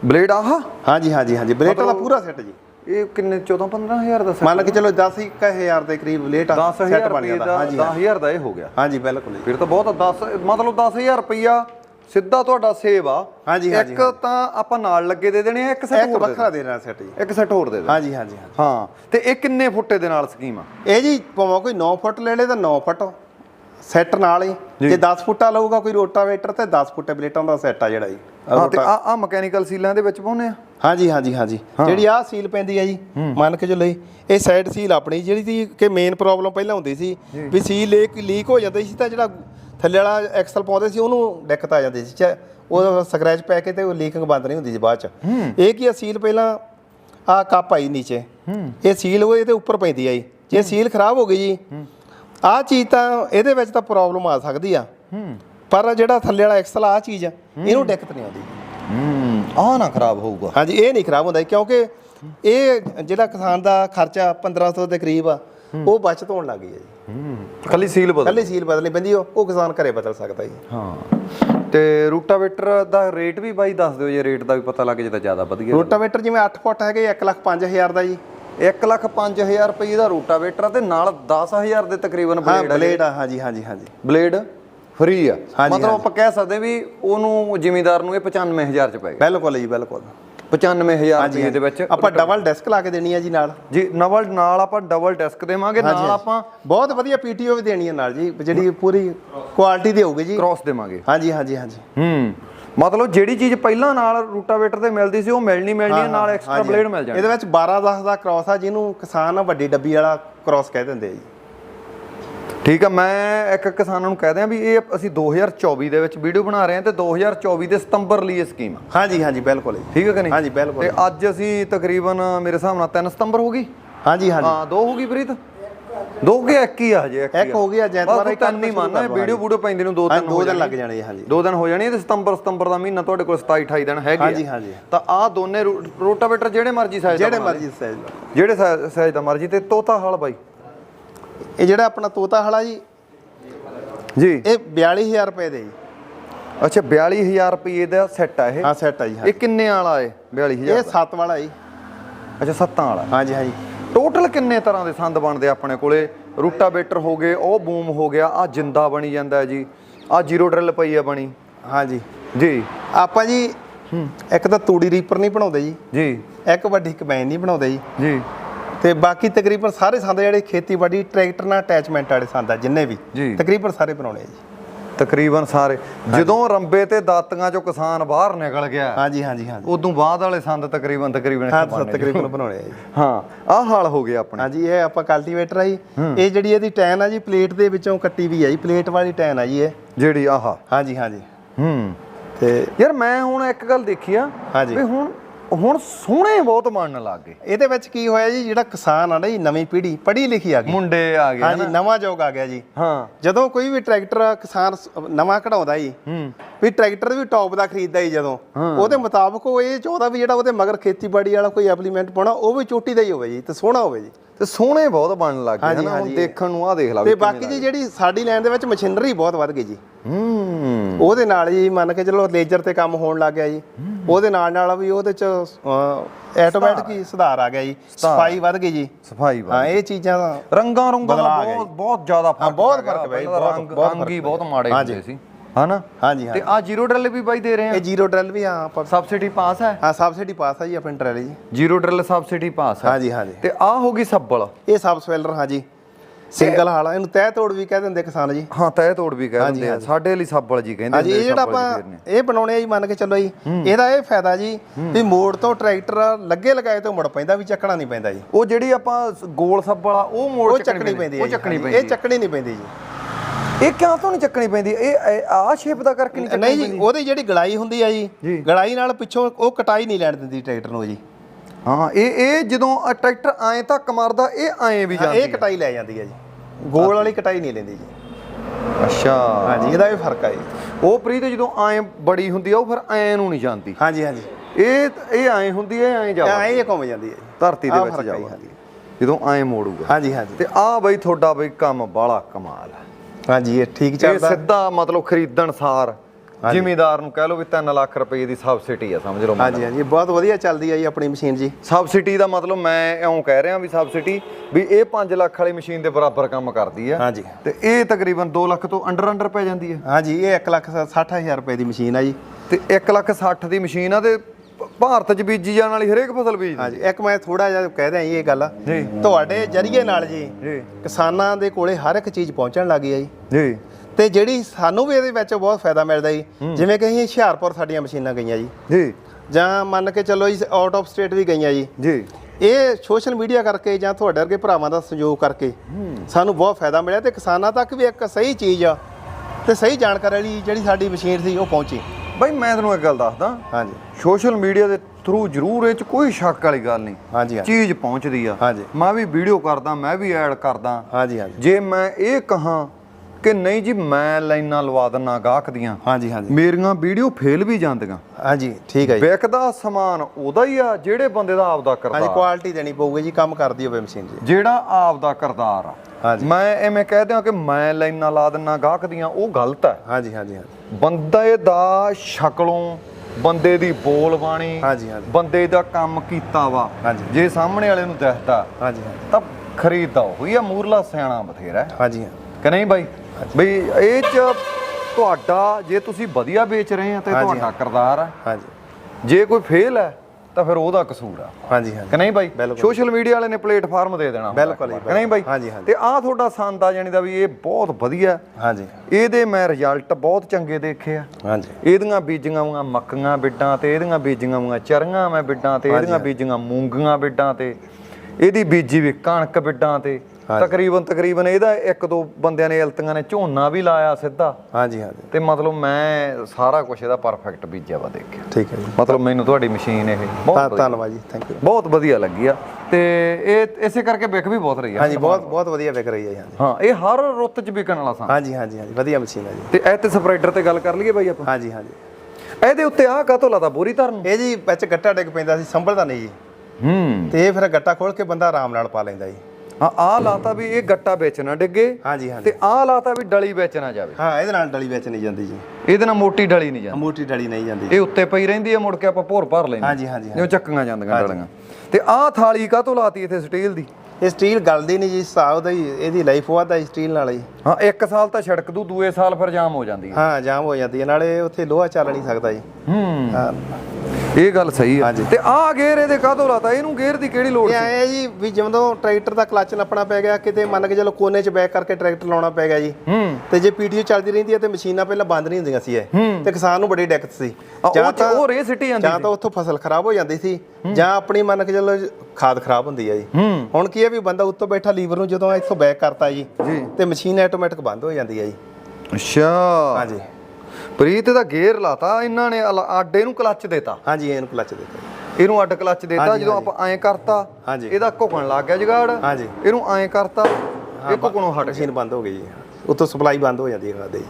ਬਲੇਡ ਆਹ? ਹਾਂਜੀ ਹਾਂਜੀ ਹਾਂਜੀ ਬਲੇਟਾਂ ਦਾ ਪੂਰਾ ਸੈੱਟ ਜੀ। ਇਹ ਕਿੰਨੇ 14 15000 ਦਾ ਮੰਨ ਕੇ ਚਲੋ 10 10000 ਦੇ ਕਰੀਬ ਬਲੇਟ 10000 ਸੈੱਟ ਬਣ ਜਾਂਦਾ। ਹਾਂਜੀ 10000 ਦਾ ਇਹ ਹੋ ਗਿਆ। ਹਾਂਜੀ ਬਿਲਕੁਲ ਜੀ। ਫਿਰ ਤਾਂ ਬਹੁਤ 10 ਮਤਲਬ 10000 ਰੁਪਇਆ ਸਿੱਧਾ ਤੁਹਾਡਾ ਸੇਵ ਆ। ਹਾਂਜੀ, ਹਾਂਜੀ, ਇੱਕ ਤਾਂ ਆਪਾਂ ਨਾਲ ਲੱਗੇ ਦੇ ਦੇਣੇ ਆ ਇੱਕ ਸੈੱਟ ਹੋਰ ਵੱਖਰਾ ਦੇ ਦੇਣਾ ਸੈੱਟ ਜੀ। ਇੱਕ ਸੈੱਟ ਹੋਰ ਦੇ ਦੇ ਹਾਂਜੀ ਹਾਂਜੀ ਹਾਂ ਤੇ ਇਹ ਕਿੰਨੇ ਫੁੱਟੇ ਦੇ ਨਾਲ ਸਕੀਮ ਆ? ਇਹ ਜੀ ਭਾਵੇਂ ਕੋਈ 9 ਫੁੱਟ ਲੈ ਲੇ ਤਾਂ 9 ਫੁੱਟ ਸੈੱਟ ਨਾਲ ਹੀ। ਜੇ। 10 ਫੁੱਟਾ ਲਊਗਾ ਕੋਈ ਰੋਟਾਵੇਟਰ ਤੇ 10 ਫੁੱਟੇ ਬਲੇਟਾਂ ਦਾ ਸੈੱਟ ਆ ਜਿਹੜਾ ਜੀ। ਹਾਂ ਤੇ ਆ ਆ ਮਕੈਨੀਕਲ ਸੀਲਾਂ ਦੇ ਵਿੱਚ ਪਾਉਨੇ ਆ? ਹਾਂਜੀ ਹਾਂਜੀ ਹਾਂਜੀ। ਜਿਹੜੀ ਆਹ ਸੀਲ ਪੈਂਦੀ ਆ ਜੀ ਮੰਨ ਕੇ ਚੱਲੋ ਇਹ ਸਾਈਡ ਸੀਲ ਆਪਣੀ ਜਿਹੜੀ ਸੀ ਕਿ ਮੇਨ ਪ੍ਰੋਬਲਮ ਪਹਿਲਾਂ ਹੁੰਦੀ ਸੀ ਵੀ ਸੀਲ ਲੀਕ ਹੋ ਜਾਂਦੀ ਸੀ ਤਾਂ ਜਿਹੜਾ ਥੱਲੇ ਵਾਲਾ ਐਕਸਲ ਪਾਉਂਦੇ ਸੀ ਉਹਨੂੰ ਦਿੱਕਤ ਆ ਜਾਂਦੀ ਸੀ ਚ ਉਹ ਸਕ੍ਰੈਚ ਪੈ ਕੇ ਤੇ ਉਹ ਲੀਕਿੰਗ ਬੰਦ ਨਹੀਂ ਹੁੰਦੀ ਸੀ ਬਾਅਦ ਚ। ਇਹ ਕੀ ਆ ਸੀਲ ਪਹਿਲਾਂ ਆ ਕੱਪ ਆਈ ਨੀਚੇ। ਇਹ ਸੀਲ ਉਹ ਇਹਦੇ ਉੱਪਰ ਪੈਂਦੀ ਆ ਜੀ ਸੀਲ ਖਰਾਬ ਹੋ ਗਈ ਜੀ ਆਹ ਚੀਜ਼ ਤਾਂ ਇਹਦੇ ਵਿੱਚ ਤਾਂ ਪ੍ਰੋਬਲਮ ਆ ਸਕਦੀ ਆ। ਪਰ ਜਿਹੜਾ ਥੱਲੇ ਵਾਲਾ ਐਕਸਲ ਆ ਚੀਜ਼ ਆ ਇਹਨੂੰ ਦਿੱਕਤ ਨਹੀਂ ਆਉਂਦੀ। ਹੂੰ। ਆ ਨਾ ਖਰਾਬ ਹੋਊਗਾ। ਹਾਂਜੀ ਇਹ ਨਹੀਂ ਖਰਾਬ ਹੁੰਦਾ ਕਿਉਂਕਿ ਇਹ ਜਿਹੜਾ ਕਿਸਾਨ ਦਾ ਖਰਚਾ 1500 ਦੇ ਕਰੀਬ ਆ ਉਹ ਬਚਤ ਹੋਣ ਲੱਗ ਗਈ ਹੈ ਜੀ। ਹੂੰ। ਕੱਲੀ ਸੀਲ ਬਦਲ ਕੱਲੀ ਸੀਲ ਬਦਲਣੀ ਪੈਂਦੀ ਉਹ ਉਹ ਕਿਸਾਨ ਘਰੇ ਬਦਲ ਸਕਦਾ ਜੀ। ਹਾਂ। ਤੇ ਰੂਟਾਵੇਟਰ ਦਾ ਰੇਟ ਵੀ ਬਾਈ ਦੱਸ ਦਿਓ ਜੇ ਰੇਟ ਦਾ ਵੀ ਪਤਾ ਲੱਗ ਜੇ ਤਾਂ ਜ਼ਿਆਦਾ ਵਧੀਆ ਰੋਟਾਵੇਟਰ ਜਿਵੇਂ 8 ਫੁੱਟ ਹੈਗੇ 1 ਲੱਖ 5000 ਦਾ ਜੀ। 1 ਲੱਖ 5000 ਰੁਪਏ ਦਾ ਰੂਟਾਵੇਟਰ ਤੇ ਨਾਲ 10000 ਦੇ ਤਕਰੀਬਨ ਬਲੇਡ ਆ ਬਲੇਡ ਆ ਹਾਂਜੀ ਹਾਂਜੀ ਹਾਂਜੀ। ਬਲੇਡ ਫ੍ਰੀ ਆ। ਮਤਲਬ ਆਪਾਂ ਕਹਿ ਸਕਦੇ ਵੀ ਉਹਨੂੰ ਜ਼ਿਮੀਦਾਰ ਨੂੰ ਇਹ 95000 ਚ ਪੈ ਗਿਆ। ਬਿਲਕੁਲ ਜੀ ਬਿਲਕੁਲ। 95000 ਰੁਪਏ ਦੇ ਵਿੱਚ ਆਪਾਂ ਡਬਲ ਡਿਸਕ ਲਾ ਕੇ ਦੇਣੀ ਹੈ ਜੀ ਨਾਲ। ਜੀ ਨਵਲ ਨਾਲ ਆਪਾਂ ਡਬਲ ਡਿਸਕ ਦੇਵਾਂਗੇ ਨਾਲ ਆਪਾਂ ਬਹੁਤ ਵਧੀਆ ਪੀਟੀਓ ਵੀ ਦੇਣੀ ਹੈ ਨਾਲ ਜੀ ਜਿਹੜੀ ਪੂਰੀ ਕੁਆਲਿਟੀ ਦੀ ਹੋਊਗੀ ਜੀ। ਕ੍ਰਾਸ ਦੇਵਾਂਗੇ। ਹਾਂਜੀ ਹਾਂਜੀ ਹਾਂਜੀ। ਹੂੰ ਮਤਲਬ ਜਿਹੜੀ ਚੀਜ਼ ਪਹਿਲਾਂ ਨਾਲ ਰੂਟਾਵੇਟਰ ਤੇ ਮਿਲਦੀ ਸੀ ਉਹ ਮਿਲਣੀ ਮਿਲਣੀ ਨਾਲ ਐਕਸਟਰਾ। ਬਲੇਡ ਮਿਲ ਜਾਣੀ ਇਹਦੇ ਵਿੱਚ 12 10 ਦਾ ਕ੍ਰਾਸ ਆ ਜਿਹਨੂੰ ਕਿਸਾਨ ਵੱਡੀ ਡੱਬੀ ਵਾਲਾ ਕ੍ਰਾਸ ਕਹਿ ਦਿੰਦੇ ਆ ਜੀ। ਠੀਕ ਆ ਮੈਂ ਇੱਕ ਕਿਸਾਨਾਂ ਨੂੰ ਕਹਿ ਦਿਆਂ ਵੀ ਇਹ ਅਸੀਂ 2024 ਦੇ ਵਿੱਚ ਵੀਡੀਓ ਬਣਾ ਰਹੇ ਹਾਂ ਤੇ 2024 ਦੇ ਸਤੰਬਰ ਲਈ ਇਹ ਸਕੀਮ ਆ। ਹਾਂਜੀ ਹਾਂਜੀ ਬਿਲਕੁਲ ਜੀ। ਠੀਕ ਹੈ ਕਿ ਨਹੀਂ? ਹਾਂਜੀ, ਬਿਲਕੁਲ। ਤੇ ਅੱਜ ਅਸੀਂ ਤਕਰੀਬਨ ਮੇਰੇ ਹਿਸਾਬ ਨਾਲ 3 ਸਤੰਬਰ ਹੋ ਗਈ? ਹਾਂਜੀ ਹਾਂਜੀ। ਹਾਂ ਦੋ ਹੋ ਗਈ ਪ੍ਰੀਤ? ਦੋ ਕਿ ਇੱਕ ਹੀ ਆ ਹਜੇ ਇੱਕ ਹੀ ਐਤਵਾਰ, ਬਸ ਇੱਕ ਨਹੀਂ ਮੰਨਣਾ ਵੀਡੀਓ ਵੀਡੀਓ ਪੈਂਦੇ ਨੂੰ ਦੋ ਤਿੰਨ ਦੋ ਦਿਨ ਜਾਣੇ ਲੱਗ ਜਾਣੇ ਹਾਂਜੀ। ਦੋ ਦਿਨ ਹੋ ਜਾਣੀ ਤੇ ਸਤੰਬਰ ਸਤੰਬਰ ਦਾ ਮਹੀਨਾ ਤੁਹਾਡੇ ਕੋਲ 27 28 ਦਿਨ ਹੈਗੇ। ਹਾਂਜੀ, ਹਾਂਜੀ। ਤਾਂ ਆ ਦੋਨੇ ਰੋਟਾਵੇਟਰ ਜਿਹੜੇ ਮਰਜ਼ੀ ਸਾਈਜ਼ ਜਿਹੜੇ ਮਰਜ਼ੀ ਸਾਈਜ਼ ਜਿਹੜੇ ਸਾਈਜ਼ ਦਾ ਮਰਜ਼ੀ ਤੇ ਤੋਤਾ ਹਲ ਬਾਈ। ਇਹ ਜਿਹੜਾ ਆਪਣਾ ਤੋਤਾ ਹਲਾ ਜੀ ਜੀ। ਇਹ 42000 ਰੁਪਏ ਦੇ ਜੀ। ਅੱਛਾ 42000 ਰੁਪਏ ਦਾ ਸੈੱਟ ਆ ਇਹ? ਹਾਂ ਸੈੱਟ ਆ ਜੀ। ਇਹ ਕਿੰਨੇ ਵਾਲਾ ਏ 42000 ਇਹ 7 ਵਾਲਾ ਜੀ। ਅੱਛਾ ਸੱਤਾਂ ਵਾਲਾ। ਹਾਂਜੀ ਹਾਂਜੀ। ਟੋਟਲ ਕਿੰਨੇ ਤਰ੍ਹਾਂ ਦੇ ਸੰਦ ਬਣਦੇ ਆਪਣੇ ਕੋਲੇ? ਰੂਟਾਵੇਟਰ ਹੋ ਗਏ ਉਹ ਬੂਮ ਹੋ ਗਿਆ ਆ ਜਿੰਦਾ ਬਣੀ ਜਾਂਦਾ ਜੀ। ਆ ਜ਼ੀਰੋ ਡਰਿਲ ਪਈ ਆ ਬਣੀ। ਹਾਂਜੀ। ਜੀ। ਆਪਾਂ ਜੀ ਇੱਕ ਤਾਂ ਤੂੜੀ ਰੀਪਰ ਨਹੀਂ ਬਣਾਉਂਦੇ ਜੀ। ਜੀ। ਇੱਕ ਵੱਡੀ ਕਮੈਨ ਨਹੀਂ ਬਣਾਉਂਦੇ ਜੀ। ਜੀ। ਤੇ ਬਾਕੀ ਤਕਰੀਬਨ ਸਾਰੇ ਸੰਦ ਜਿਹੜੇ ਖੇਤੀਬਾੜੀ ਟਰੈਕਟਰ ਨਾਲ ਅਟੈਚਮੈਂਟ ਵਾਲੇ ਸੰਦ ਆ ਜਿੰਨੇ ਵੀ। ਜੀ। ਤਕਰੀਬਨ ਸਾਰੇ ਬਣਾਉਣੇ ਆ ਜੀ। ਤਕਰੀਬਨ ਸਾਰੇ। ਜਦੋਂ ਰੰਬੇ ਤੇ ਦਾਤੀਆਂ ਚੋਂ ਕਿਸਾਨ ਬਾਹਰ ਨਿਕਲ ਗਿਆ ਹਾਂਜੀ ਹਾਂਜੀ ਹਾਂਜੀ। ਉਦੋਂ ਬਾਅਦ ਵਾਲੇ ਸੰਦ ਤਕਰੀਬਨ ਤਕਰੀਬਨ ਹਾਂ ਇੱਥੇ ਬਣਨੇ ਜੀ। ਤਕਰੀਬਨ ਬਣਾਉਣੇ ਆ ਜੀ। [LAUGHS] ਹਾਂ ਆਹ ਹਾਲ ਹੋ ਗਿਆ ਆਪਣੇ। ਹਾਂਜੀ ਇਹ ਆਪਾਂ ਕਲਟੀਵੇਟਰ ਆ ਜੀ। ਇਹ ਜਿਹੜੀ ਇਹਦੀ ਟੈਨ ਆ ਜੀ ਪਲੇਟ ਦੇ ਵਿੱਚੋਂ ਕੱਟੀ ਵੀ ਆ ਜੀ। ਪਲੇਟ ਵਾਲੀ ਟੈਨ ਆ ਜੀ ਇਹ। ਜਿਹੜੀ ਆਹ। ਹਾਂਜੀ ਹਾਂਜੀ। ਹੂੰ। ਤੇ ਯਾਰ ਮੈਂ ਹੁਣ ਇੱਕ ਗੱਲ ਦੇਖੀ ਆ ਹਾਂਜੀ। ਵੀ ਹੁਣ ਹੁਣ ਸੋਹਣੇ ਬਹੁਤ ਬਣਨ ਲੱਗ ਗਏ। ਇਹਦੇ ਵਿੱਚ ਕੀ ਹੋਇਆ ਜੀ ਜਿਹੜਾ ਕਿਸਾਨ ਆ ਨਾ ਜੀ ਨਵੀਂ ਪੀੜ੍ਹੀ ਪੜ੍ਹੀ ਲਿਖੀ ਆ ਗਈ। ਮੁੰਡੇ ਆ ਗਏ ਹਾਂਜੀ ਨਵਾਂ ਯੁੱਗ ਆ ਗਿਆ ਜੀ। ਹਾਂ। ਜਦੋਂ ਕੋਈ ਵੀ ਟਰੈਕਟਰ ਕਿਸਾਨ ਨਵਾਂ ਕਢਾਉਂਦਾ ਜੀ ਹੂੰ। ਵੀ ਟਰੈਕਟਰ ਵੀ ਟੌਪ ਦਾ ਖਰੀਦਦਾ ਜੀ ਜਦੋਂ ਉਹਦੇ ਮੁਤਾਬਕ ਉਹ ਇਹ ਚਾਹੁੰਦਾ ਵੀ ਜਿਹੜਾ ਉਹਦੇ ਮਗਰ ਖੇਤੀਬਾੜੀ ਵਾਲਾ ਕੋਈ ਐਪਲੀਮੈਂਟ ਪਾਉਣਾ ਉਹ ਵੀ ਚੋਟੀ ਦਾ ਹੀ ਹੋਵੇ ਜੀ ਤੇ ਸੋਹਣਾ ਹੋਵੇ ਜੀ। ਤੇ ਸੋਹਣੇ ਬਹੁਤ ਬਣਨ ਲੱਗ ਗਏ ਹਨਾ? ਹੁਣ। ਦੇਖਣ ਨੂੰ ਆ ਦੇਖ ਲਾ ਤੇ ਬਾਕੀ ਜੀ ਜਿਹੜੀ ਸਾਡੀ ਲਾਈਨ ਦੇ ਵਿੱਚ ਮਸ਼ੀਨਰੀ ਬਹੁਤ ਵੱਧ ਗਈ ਜੀ। ਹੂੰ। ਉਹਦੇ ਨਾਲ ਜੀ ਮੰਨ ਕੇ ਚੱਲੋ ਲੇਜ਼ਰ ਤੇ ਕੰਮ ਹੋਣ ਲੱਗ ਗਿਆ ਜੀ। ਉਹਦੇ ਨਾਲ ਨਾਲ ਵੀ ਉਹਦੇ ਚ ਆਟੋਮੈਟਿਕ ਹੀ ਸੁਧਾਰ ਆ ਗਿਆ ਜੀ। ਸਫ਼ਾਈ ਵੱਧ ਗਈ ਜੀ। ਸਫ਼ਾਈ ਹਾਂ ਇਹ ਚੀਜ਼ਾਂ ਦਾ ਰੰਗਾਂ ਰੰਗਾਂ ਦਾ ਬਹੁਤ ਬਹੁਤ ਜ਼ਿਆਦਾ ਫ਼ਰਕ ਬਹੁਤ। ਫ਼ਰਕ ਪਿਆ ਜੀ, ਬਹੁਤ- ਰੰਗ ਹੀ ਬਹੁਤ। ਮਾੜੇ। ਹੁੰਦੇ ਸੀ। ਹਨਾ? ਹਾਂਜੀ ਤੇ ਹਾਂ ਆ ਜ਼ੀਰੋ ਡਰਿਲ ਵੀ ਬਾਈ ਦੇ ਰਹੇ ਆ? ਇਹ ਜ਼ੀਰੋ ਡਰਿਲ ਵੀ ਹਾਂ ਆਪਾਂ ਸਬਸਿਡੀ ਪਾਸ ਹੈ? ਹਾਂ ਸਬਸਿਡੀ ਪਾਸ ਆ ਜੀ ਆਪਣੀ ਟਰੈਲੀ ਜੀ। ਜ਼ੀਰੋ ਡਰਿਲ ਸਬਸਿਡੀ ਪਾਸ ਹੈ। ਹਾਂਜੀ ਹਾਂਜੀ। ਤੇ ਆ ਹੋ ਗਈ ਸੱਬਲ। ਇਹ ਸਬ ਸਵੈਲਰ ਹਾਂਜੀ। ਸਿੰਗਲ ਹਾਲਾ ਇਹਨੂੰ ਤਹਿ ਤੋੜ ਵੀ ਕਹਿ ਦਿੰਦੇ ਕਿਸਾਨ ਜੀ। ਹਾਂ ਤੈ ਤੋੜ ਵੀ ਕਹਿ ਦਿੰਦੇ ਆ। ਸਾਡੇ ਲਈ ਸੱਬਲ ਜੀ ਕਹਿੰਦੇ ਹਾਂਜੀ ਇਹ ਜਿਹੜਾ ਆਪਾਂ। ਇਹ ਬਣਾਉਣੇ ਆ ਜੀ ਮੰਨ ਕੇ ਚੱਲੋ ਜੀ। ਇਹਦਾ ਇਹ ਫਾਇਦਾ ਜੀ ਵੀ ਮੋੜ ਤੋਂ ਟਰੈਕਟਰ ਲੱਗੇ ਲਗਾਏ ਤੋਂ ਮੁੜ ਪੈਂਦਾ ਵੀ ਚੱਕਣਾ ਨਹੀਂ ਪੈਂਦਾ ਜੀ। ਉਹ ਜਿਹੜੀ ਆਪਾਂ ਗੋਲ ਸੱਬਲ ਆ ਉਹ ਮੋੜ ਚੱਕਣੀ ਪੈਂਦੀ ਹੈ ਉਹ ਚੱਕਣੀ ਪੈਂਦੀ ਇਹ ਚੱਕਣੀ ਨਹੀਂ ਪੈਂਦੀ ਜੀ। ਇਹ ਕਿਉਂ ਤੋਂ ਨਹੀਂ ਚੱਕਣੀ ਪੈਂਦੀ? ਇਹ ਆ ਸ਼ੇਪ ਦਾ ਕਰਕੇ ਨਹੀਂ ਨਹੀਂ ਚੱਕਣੀ ਜੀ ਉਹਦੀ ਜਿਹੜੀ ਗਲਾਈ ਹੁੰਦੀ ਆ ਜੀ ਜੀ। ਗਲਾਈ ਨਾਲ ਪਿੱਛੋਂ ਉਹ ਕਟਾਈ ਨਹੀਂ ਲੈਣ ਦਿੰਦੀ ਟਰੈਕਟਰ ਨੂੰ ਜੀ। ਹਾਂ ਇਹ ਇਹ ਜਦੋਂ ਆ ਟਰੈਕਟਰ ਐਂ ਧੱਕ ਮਾਰਦਾ ਇਹ ਐਂ ਵੀ ਹਾਂ, ਜਾਂਦੀ ਇਹ ਕਟਾਈ ਲੈ ਜਾਂਦੀ ਹੈ ਜੀ। ਗੋਲ ਵਾਲੀ ਕਟਾਈ ਨਹੀਂ ਲੈਂਦੀ ਜੀ। ਅੱਛਾ। ਹਾਂਜੀ ਇਹਦਾ ਵੀ ਫ਼ਰਕ ਆ ਜੀ। ਉਹ ਪ੍ਰੀਤ ਜਦੋਂ ਐਂ ਬੜੀ ਹੁੰਦੀ ਆ ਉਹ ਫਿਰ ਐਂ ਨੂੰ ਨਹੀਂ ਜਾਂਦੀ। ਹਾਂਜੀ ਹਾਂਜੀ। ਇਹ ਇਹ ਐਂ ਹੁੰਦੀ ਹੈ ਐਂ ਜਾਵਾ। ਐਂ ਇਹ ਘੁੰਮ ਜਾਂਦੀ ਹੈ ਜੀ। ਧਰਤੀ ਦੇ ਆਹ ਵਿੱਚ ਫ਼ਰਕ ਆ ਜੀ, ਜਾਵਾ। ਹਾਂਜੀ। ਜਦੋਂ ਐਂ ਮੋੜੂਗਾ। ਹਾਂਜੀ ਹਾਂਜੀ। ਤੇ ਆ ਬਈ ਤੁਹਾਡਾ ਬਈ ਕੰਮ ਬਾਲਾ ਕਮਾਲ ਹੈ ਹਾਂਜੀ ਇਹ ਠੀਕ ਇਹ ਚੱਲਦਾ। ਸਿੱਧਾ ਮਤਲਬ ਖਰੀਦਣ ਸਾਰ ਜ਼ਿਮੀਦਾਰ ਨੂੰ ਕਹਿ ਲਓ ਵੀ 3 ਲੱਖ ਰੁਪਏ ਦੀ ਸਬਸਿਡੀ ਆ ਸਮਝ ਲਓ ਹਾਂਜੀ ਹਾਂਜੀ ਬਹੁਤ ਵਧੀਆ ਚੱਲਦੀ ਆ ਜੀ ਆਪਣੀ ਮਸ਼ੀਨ ਜੀ। ਸਬਸਿਡੀ ਦਾ ਮਤਲਬ ਮੈਂ ਇਉਂ ਕਹਿ ਰਿਹਾ ਵੀ ਸਬਸਿਡੀ ਵੀ ਇਹ 5 ਲੱਖ ਵਾਲੀ ਮਸ਼ੀਨ ਦੇ ਬਰਾਬਰ ਕੰਮ ਕਰਦੀ ਆ। ਹਾਂਜੀ। ਤੇ ਇਹ ਤਕਰੀਬਨ 2 ਲੱਖ ਤੋਂ ਅੰਡਰ ਅੰਡਰ ਪੈ ਜਾਂਦੀ ਹੈ ਹਾਂਜੀ ਇਹ 1 ਲੱਖ 60000 ਰੁਪਏ ਦੀ ਮਸ਼ੀਨ ਆ ਜੀ। ਤੇ 1 ਲੱਖ 60 ਦੀ ਮਸ਼ੀਨ ਆ ਤੇ ਭਾਰਤ 'ਚ ਬੀਜੀ ਜਾਣ ਵਾਲੀ ਹਰੇਕ ਫਸਲ ਬੀਜਦੀ ਹਾਂਜੀ ਇੱਕ ਮੈਂ ਥੋੜਾ ਜਿਹਾ ਕਹਿ ਦਿਆਂ ਜੀ ਇਹ ਗੱਲ। ਜੀ। ਤੁਹਾਡੇ ਜਰੀਏ ਨਾਲ ਜੀ ਜੀ। ਕਿਸਾਨਾਂ ਦੇ ਕੋਲੇ ਹਰ ਇੱਕ ਚੀਜ਼ ਪਹੁੰਚਣ ਲੱਗੀ ਆ ਜੀ। ਜੀ। ਤੇ ਜਿਹੜੀ ਸਾਨੂੰ ਵੀ ਇਹਦੇ ਵਿੱਚ ਬਹੁਤ ਫਾਇਦਾ ਮਿਲਦਾ ਜੀ। ਜਿਵੇਂ ਕਿ ਅਸੀਂ ਹੁਸ਼ਿਆਰਪੁਰ ਸਾਡੀਆਂ ਮਸ਼ੀਨਾਂ ਗਈਆਂ ਜੀ। ਜੀ। ਜਾਂ ਮੰਨ ਕੇ ਚੱਲੋ ਜੀ ਆਊਟ ਆਫ ਸਟੇਟ ਵੀ ਗਈਆਂ ਜੀ। ਜੀ। ਇਹ ਸੋਸ਼ਲ ਮੀਡੀਆ ਕਰਕੇ ਜਾਂ ਤੁਹਾਡੇ ਵਰਗੇ ਭਰਾਵਾਂ ਦਾ ਸਹਿਯੋਗ ਕਰਕੇ ਸਾਨੂੰ ਬਹੁਤ ਫਾਇਦਾ ਮਿਲਿਆ ਤੇ ਕਿਸਾਨਾਂ ਤੱਕ ਵੀ ਇੱਕ ਸਹੀ ਚੀਜ਼ ਆ ਤੇ ਸਹੀ ਜਾਣਕਾਰੀ ਵਾਲੀ ਜਿਹੜੀ ਸਾਡੀ ਮਸ਼ੀਨ ਸੀ ਉਹ ਪਹੁੰਚੀ। ਬਾਈ ਮੈਂ ਤੁਹਾਨੂੰ ਇੱਕ ਗੱਲ ਦੱਸਦਾ। ਹਾਂਜੀ। ਸੋਸ਼ਲ ਮੀਡੀਆ ਦੇ ਥਰੂ ਜ਼ਰੂਰ ਇਹ 'ਚ ਕੋਈ ਸ਼ੱਕ ਵਾਲੀ ਗੱਲ ਨਹੀਂ। ਹਾਂਜੀ ਹਾਂਜੀ। ਚੀਜ਼ ਪਹੁੰਚਦੀ ਆ। ਹਾਂਜੀ। ਮੈਂ ਵੀ ਵੀਡੀਓ ਕਰਦਾ ਮੈਂ ਵੀ ਐਡ ਕਰਦਾ। ਹਾਂਜੀ ਹਾਂਜੀ। ਜੇ ਮੈਂ ਇਹ ਕਹਾਂ ਕਿ ਨਹੀਂ ਜੀ ਮੈਂ ਲਾਈਨਾਂ ਲਵਾ ਦਿੰਨਾ ਗਾਹਕ ਦੀਆਂ ਹਾਂਜੀ ਹਾਂਜੀ। ਮੇਰੀਆਂ ਵੀਡੀਓ ਫੇਲ ਵੀ ਜਾਂਦੀਆਂ। ਹਾਂਜੀ ਠੀਕ ਹੈ ਜੀ। ਵਿਕਦਾ ਸਮਾਨ ਉਹਦਾ ਹੀ ਆ ਜਿਹੜੇ ਬੰਦੇ ਦਾ ਆਪਦਾ ਹਾਂਜੀ ਕਰਦਾਰ ਕੁਆਲਿਟੀ ਦੇਣੀ ਪਊਗੀ ਜੀ ਕੰਮ ਕਰਦੀ ਹੋਵੇ ਮਸ਼ੀਨ ਜੀ। ਜਿਹੜਾ ਆਪਦਾ ਕਰਦਾਰ ਆ। ਹਾਂਜੀ। ਮੈਂ ਐਵੇਂ ਕਹਿ ਦਿਆਂ ਕਿ ਮੈਂ ਲਾਈਨਾਂ ਲਾ ਦਿੰਨਾ ਗਾਹਕ ਦੀਆਂ ਉਹ ਗਲਤ ਹੈ ਹਾਂਜੀ ਹਾਂਜੀ ਹਾਂਜੀ। ਬੰਦੇ ਦਾ ਸ਼ਕਲੋਂ ਬੰਦੇ ਦੀ ਬੋਲ ਬਾਣੀ ਹਾਂਜੀ ਹਾਂਜੀ। ਬੰਦੇ ਦਾ ਕੰਮ ਕੀਤਾ ਵਾ ਹਾਂਜੀ। ਜੇ ਸਾਹਮਣੇ ਵਾਲੇ ਨੂੰ ਦਿਖਦਾ ਹਾਂਜੀ ਹਾਂਜੀ। ਤਾਂ ਖਰੀਦਦਾ ਉਹੀ ਆ ਮੂਰਲਾ ਸਿਆਣਾ ਬਥੇਰਾ। ਹੈ। ਹਾਂਜੀ ਕਿ ਨਹੀਂ ਬਾਈ? ਬਈ ਇਹ ਚ ਤੁਹਾਡਾ ਜੇ ਤੁਸੀਂ ਵਧੀਆ ਵੇਚ ਰਹੇ ਆ ਤੇ ਹਾਂਜੀ, ਤੁਹਾਡਾ ਕਰਦਾਰ ਹੈ ਹਾਂਜੀ। ਜੇ ਕੋਈ ਫੇਲ ਹੈ ਤਾਂ ਫਿਰ ਉਹਦਾ ਕਸੂਰ ਆ। ਹਾਂਜੀ ਹਾਂਜੀ। ਕਿ ਨਹੀਂ ਬਾਈ? ਸੋਸ਼ਲ ਮੀਡੀਆ ਵਾਲੇ ਨੇ ਪਲੇਟਫਾਰਮ ਦੇ ਦੇਣਾ। ਹੁੰਦਾ ਬਿਲਕੁਲ ਜੀ, ਕਿ ਨਹੀਂ ਬਾਈ? ਹਾਂਜੀ, ਹਾਂਜੀ। ਤੇ ਆਹ ਤੁਹਾਡਾ ਸੰਦ ਆ ਜਾਣੀ ਦਾ ਵੀ ਇਹ ਬਹੁਤ ਵਧੀਆ। ਹਾਂਜੀ। ਇਹਦੇ ਮੈਂ ਰਿਜ਼ਲਟ ਬਹੁਤ ਚੰਗੇ ਦੇਖੇ ਆ। ਹਾਂਜੀ। ਇਹਦੀਆਂ ਬੀਜੀਆਂ ਵਾਂ ਮੱਕੀਆਂ ਬਿੱਡਾਂ ਤੇ ਇਹਦੀਆਂ ਬੀਜੀਆਂ ਵਾਂ ਚਰੀਆਂ ਮੈਂ ਬਿੱਡਾਂ ਤੇ ਇਹਦੀਆਂ ਬੀਜੀਆਂ ਮੂੰਗੀਆਂ ਬਿੱਡਾਂ ਤੇ ਇਹਦੀ ਬੀਜੀ ਵੀ ਕਣਕ ਬਿੱਡਾਂ ਤੇ। ਤਕਰੀਬਨ ਤਕਰੀਬਨ ਇਹਦਾ ਇੱਕ ਦੋ ਬੰਦਿਆਂ ਨੇ ਇਲਤੀਆਂ ਨੇ ਝੋਨਾ ਵੀ ਲਾਇਆ ਸਿੱਧਾ। ਹਾਂਜੀ ਹਾਂਜੀ। ਤੇ ਮਤਲਬ ਮੈਂ ਸਾਰਾ ਕੁਝ ਇਹਦਾ ਪਰਫੈਕਟ ਬੀਜਿਆ ਵਾ ਦੇਖਿਆ ਠੀਕ ਹੈ ਜੀ। ਮਤਲਬ ਮੈਨੂੰ ਤੁਹਾਡੀ ਮਸ਼ੀਨ ਇਹ ਬਹੁਤ ਧੰਨਵਾਦ ਜੀ ਥੈਂਕ ਯੂ ਬਹੁਤ ਵਧੀਆ ਲੱਗੀ ਆ। ਤੇ ਇਹ ਇਸੇ ਕਰਕੇ ਵਿਕ ਵੀ ਬਹੁਤ ਰਹੀ ਆ। ਹਾਂਜੀ ਬਹੁਤ ਬਹੁਤ ਵਧੀਆ ਵਿਕ ਰਹੀ ਹਾਂਜੀ। ਹਾਂ ਇਹ ਹਰ ਰੁੱਤ 'ਚ ਵਿਕਣ ਵਾਲਾ ਸਾਂ ਹਾਂਜੀ ਹਾਂਜੀ ਹਾਂਜੀ ਵਧੀਆ ਮਸ਼ੀਨ ਹੈ ਜੀ। ਤੇ ਇਹ ਤੇ ਸਪਰਾਈਡਰ ਤੇ ਗੱਲ ਕਰ ਲਈਏ ਬਾਈ ਆਪਾਂ। ਹਾਂਜੀ ਹਾਂਜੀ। ਇਹਦੇ ਉੱਤੇ ਆਹ ਕਾਹਤੋਂ ਲਾਤਾ? ਬੋਰੀ ਧਰਨ ਇਹ ਜੀ ਵਿੱਚ ਗੱਟਾ ਡਿੱਗ ਪੈਂਦਾ ਸੀ ਸੰਭਲਦਾ ਨਹੀਂ ਜੀ। ਹੂੰ। ਤੇ ਇਹ ਫਿਰ ਗੱਟਾ ਖੋਲ ਕੇ ਬੰਦਾ ਆਰਾਮ ਨਾਲ ਪਾ ਲੈਂਦਾ ਜੀ। ਹਾਂ ਆਹ ਲਾਤਾ ਵੀ ਇਹ ਗੱਟਾ ਵਿੱਚ ਨਾ ਡਿੱਗੇ ਹਾਂਜੀ ਹਾਂਜੀ। ਤੇ ਆਹ ਲਾਤਾ ਵੀ ਡਲੀ ਵਿੱਚ ਨਾ ਜਾਵੇ। ਹਾਂ ਇਹਦੇ ਨਾਲ ਡਲੀ ਵਿੱਚ ਨਹੀਂ ਜਾਂਦੀ ਜੀ। ਇਹਦੇ ਨਾਲ ਮੋਟੀ ਡਲੀ ਨਹੀਂ ਜਾਂਦੀ। ਅੰਗੂਠੀ ਡਲੀ ਨਹੀਂ ਜਾਂਦੀ। ਇਹ ਉੱਤੇ ਪਈ ਰਹਿੰਦੀ ਹੈ ਮੁੜ ਕੇ ਆਪਾਂ ਭੋਰ ਭਰ ਲੈਂਦੇ ਹਾਂਜੀ ਹਾਂਜੀ ਜਿਵੇਂ ਚੱਕੀਆਂ ਜਾਂਦੀਆਂ ਡਲੀਆਂ। ਤੇ ਆਹ ਥਾਲੀ ਕਾਹਤੋਂ ਲਾਤੀ ਇੱਥੇ ਸਟੀਲ ਦੀ? ਇਹ ਸਟੀਲ ਗਲਦੀ ਨਹੀਂ ਜੀ ਹਿਸਾਬ ਦਾ ਹੀ ਇਹਦੀ ਲਾਈਫ ਵਾਦਾ ਜੀ ਸਟੀਲ ਨਾਲ ਜੀ ਹਾਂ ਇੱਕ ਸਾਲ ਤਾਂ ਛੜਕ ਦੂ ਦੂਏ ਸਾਲ ਫਿਰ ਜਾਮ ਹੋ ਜਾਂਦੀ ਹੈ ਹਾਂ ਜਾਮ ਹੋ ਜਾਂਦੀ ਹੈ ਨਾਲੇ ਉੱਥੇ ਲੋਹਾ ਚੱਲ ਨਹੀਂ ਸਕਦਾ ਜੀ। ਹੂੰ। ਹਾਂ। ਇਹ ਗੱਲ ਸਹੀ ਹੈ। ਤੇ ਆਹ ਗੇਰ ਇਹਦੇ ਕਾਹਤੋਂ ਲਾਤਾ? ਇਹਨੂੰ ਗੇਰ ਦੀ ਕਿਹੜੀ ਲੋੜ ਇਹ ਆਏ ਆ ਜੀ ਵੀ ਜਦੋਂ ਟਰੈਕਟਰ ਦਾ ਕਲੱਚ ਨੱਪਣਾ ਪੈ ਗਿਆ ਕਿਤੇ ਮੰਨ ਕੇ ਚਲੋ ਕੋਨੇ 'ਚ ਬੈਕ ਕਰਕੇ ਟਰੈਕਟਰ ਲਾਉਣਾ ਪੈ ਗਿਆ ਜੀ। ਤੇ ਜੇ ਪੀਟੀਓ ਚੱਲਦੀ ਰਹਿੰਦੀ ਹੈ ਤੇ ਮਸ਼ੀਨਾਂ ਪਹਿਲਾਂ ਬੰਦ ਨਹੀਂ ਹੁੰਦੀਆਂ ਸੀ ਇਹ। ਤੇ ਕਿਸਾਨ ਨੂੰ ਬੜੀ ਦਿੱਕਤ ਸੀ। ਆ, ਉਹ ਰੇ ਸਿੱਟੀ ਜਾਂਦੀ ਜਾਂ ਤਾਂ ਉੱਥੋਂ ਫਸਲ ਖਰਾਬ ਹੋ ਜਾਂਦੀ ਸੀ। ਜਾਂ ਆਪਣੀ ਮੰਨ ਕੇ ਚਲੋ ਖਾਦ ਖਰਾਬ ਹੁੰਦੀ ਹੈ ਜੀ। ਹੁਣ ਕੀ ਹੈ ਵੀ ਬੰਦਾ ਉੱਤੋਂ ਬੈਠਾ ਲੀਵਰ ਨੂੰ ਜਦੋਂ ਇੱਥੋਂ ਬੈਕ ਕਰਤਾ ਜੀ ਜੀ। ਤੇ ਮਸ਼ੀਨ ਆਟੋਮੈਟਿਕ ਬੰਦ ਹੋ ਜਾਂਦੀ ਹੈ ਜੀ। ਅੱਛਾ। ਹਾਂਜੀ। ਪ੍ਰੀਤ ਦਾ ਗੇਰ ਲਾਤਾ ਇਹਨਾਂ ਨੇ ਅਲ- ਆਡੇ ਨੂੰ ਕਲੱਚ ਦੇਤਾ। ਹਾਂਜੀ ਇਹਨੂੰ ਕਲੱਚ ਦਿੱਤਾ। ਇਹਨੂੰ ਅੱਡ ਕਲੱਚ ਦੇਤਾ ਜਦੋਂ ਆਪਾਂ ਐਂ ਕਰਤਾ ਹਾਂਜੀ। ਇਹਦਾ ਘੁਕਣ ਲੱਗ ਗਿਆ ਜਗਾੜ। ਹਾਂਜੀ। ਇਹਨੂੰ ਐਂ ਕਰਤਾ ਇਹ ਘੁਕਣੋਂ ਹਟ ਗਿਆ। ਮਸ਼ੀਨ ਬੰਦ ਹੋ ਗਈ ਜੀ। ਉੱਥੋਂ ਸਪਲਾਈ ਬੰਦ ਹੋ ਜਾਂਦੀ ਹੈ ਖਾਦੇ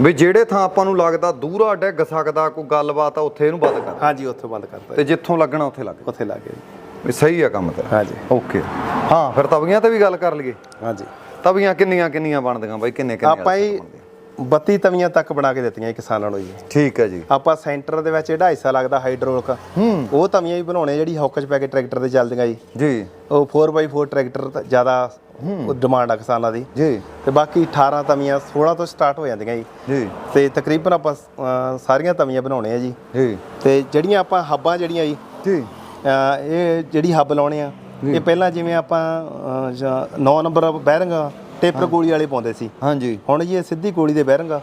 ਵੀ ਜਿਹੜੇ ਥਾਂ ਆਪਾਂ ਨੂੰ ਲੱਗਦਾ ਦੂਰਾ ਡਿੱਗ ਸਕਦਾ ਕੋਈ ਗੱਲਬਾਤ ਆ ਉੱਥੇ ਇਹਨੂੰ ਬੰਦ ਕਰ। ਹਾਂਜੀ ਉੱਥੋਂ ਬੰਦ ਕਰਤਾ ਤੇ ਜਿੱਥੋਂ ਲੱਗਣਾ ਉੱਥੇ ਲੱਗ ਉੱਥੇ ਲੱਗ ਗਿਆ ਜੀ। ਵੀ ਸਹੀ ਆ ਕੰਮ ਤੇ ਹਾਂਜੀ। ਓਕੇ। ਹਾਂ ਫਿਰ ਤਵੀਆਂ ਤੇ ਵੀ ਗੱਲ ਕਰ ਲਈਏ। ਹਾਂਜੀ। ਤਵੀਆਂ ਕਿੰਨੀਆਂ ਕਿੰਨੀਆਂ ਬਣਦੀਆਂ ਬਾਈ ਕਿੰਨੇ ਕਿੰਨੇ ਆਪਾਂ ਹੀ 32 ਤਵੀਆਂ ਤੱਕ ਬਣਾ ਕੇ ਦਿੱਤੀਆਂ ਜੀ ਕਿਸਾਨਾਂ ਨੂੰ ਜੀ। ਠੀਕ ਹੈ ਜੀ। ਆਪਾਂ ਸੈਂਟਰ ਦੇ ਵਿੱਚ ਜਿਹੜਾ ਹਿੱਸਾ ਲੱਗਦਾ ਹਾਈਡ੍ਰੋਲਿਕ। ਹੂੰ। ਉਹ ਤਵੀਆਂ ਵੀ ਬਣਾਉਣੇ ਜਿਹੜੀ ਹੌਕ 'ਚ ਪੈ ਕੇ ਟਰੈਕਟਰ ਤੇ ਚੱਲਦੀਆਂ ਜੀ। ਜੀ। ਉਹ 4x4 ਟਰੈਕਟਰ ਜ਼ਿਆਦਾ ਡਿਮਾਂਡ ਆ ਕਿਸਾਨਾਂ ਦੀ। ਜੀ। ਤੇ ਬਾਕੀ 18 ਤਵੀਆਂ 16 ਤੋਂ ਸਟਾਰਟ ਹੋ ਜਾਂਦੀਆਂ ਜੀ। ਜੀ। ਤੇ ਤਕਰੀਬਨ ਆਪਾਂ ਸਾਰੀਆਂ ਤਵੀਆਂ ਬਣਾਉਣੇ ਆ ਜੀ। ਜੀ। ਤੇ ਜਿਹੜੀਆਂ ਆਪਾਂ ਹੱਬਾਂ ਜਿਹੜੀਆਂ ਜੀ ਜੀ। ਇਹ ਜਿਹੜੀ ਹੱਬ ਲਾਉਣੇ ਆ ਇਹ ਪਹਿਲਾਂ ਜਿਵੇਂ ਆਪਾਂ 9 ਨੰਬਰ ਬੈਰਿੰਗ ਟੇਪਰ ਗੋਲੀ ਵਾਲੇ ਪਾਉਂਦੇ ਸੀ। ਹਾਂਜੀ। ਹੁਣ ਜੀ ਇਹ ਸਿੱਧੀ ਗੋਲੀ ਦੇ ਬੈਰਿੰਗ ਆ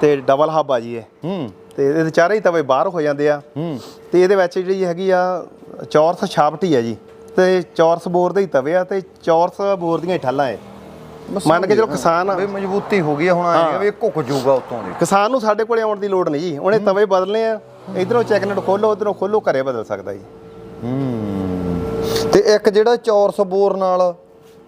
ਤੇ ਡਬਲ ਹੱਬ ਆ ਜੀ ਇਹ। ਹੂੰ। ਤੇ ਇਹਦੇ ਚਾਰੇ ਹੀ ਤਵੇ ਬਾਹਰ ਹੋ ਜਾਂਦੇ ਆ। ਹੂੰ। ਤੇ ਇਹਦੇ ਵਿੱਚ ਜਿਹੜੀ ਹੈਗੀ ਆ ਚੌਰਸ ਛਾਪਟੀ ਆ ਜੀ। ਤੇ ਚੌਰਸ ਬੋਰ ਦੇ ਹੀ ਤਵੇ ਆ ਤੇ ਚੌਰਸ ਬੋਰ ਦੀਆਂ ਠੱਲਾਂ ਐ ਮੰਨ ਕੇ ਚਲੋ ਕਿਸਾਨ ਵੀ ਮਜ਼ਬੂਤੀ ਹੋ ਗਈ ਹੁਣ ਆਏਗਾ ਵੀ ਘੁੱਕ ਜਾਊਗਾ ਉੱਤੋਂ ਦੀ। ਕਿਸਾਨ ਨੂੰ ਸਾਡੇ ਕੋਲੇ ਆਉਣ ਦੀ ਲੋੜ ਨਹੀਂ ਜੀ। ਉਹਨੇ ਤਵੇ ਬਦਲਨੇ ਆ। ਇਧਰੋਂ ਚੈਕਨਟ ਖੋਲੋ ਉਧਰੋਂ ਖੋਲੋ ਘਰੇ ਬਦਲ ਸਕਦਾ ਜੀ। ਹੂੰ। ਤੇ ਇੱਕ ਜਿਹੜਾ ਚੌਰਸ ਬੋਰ ਨਾਲ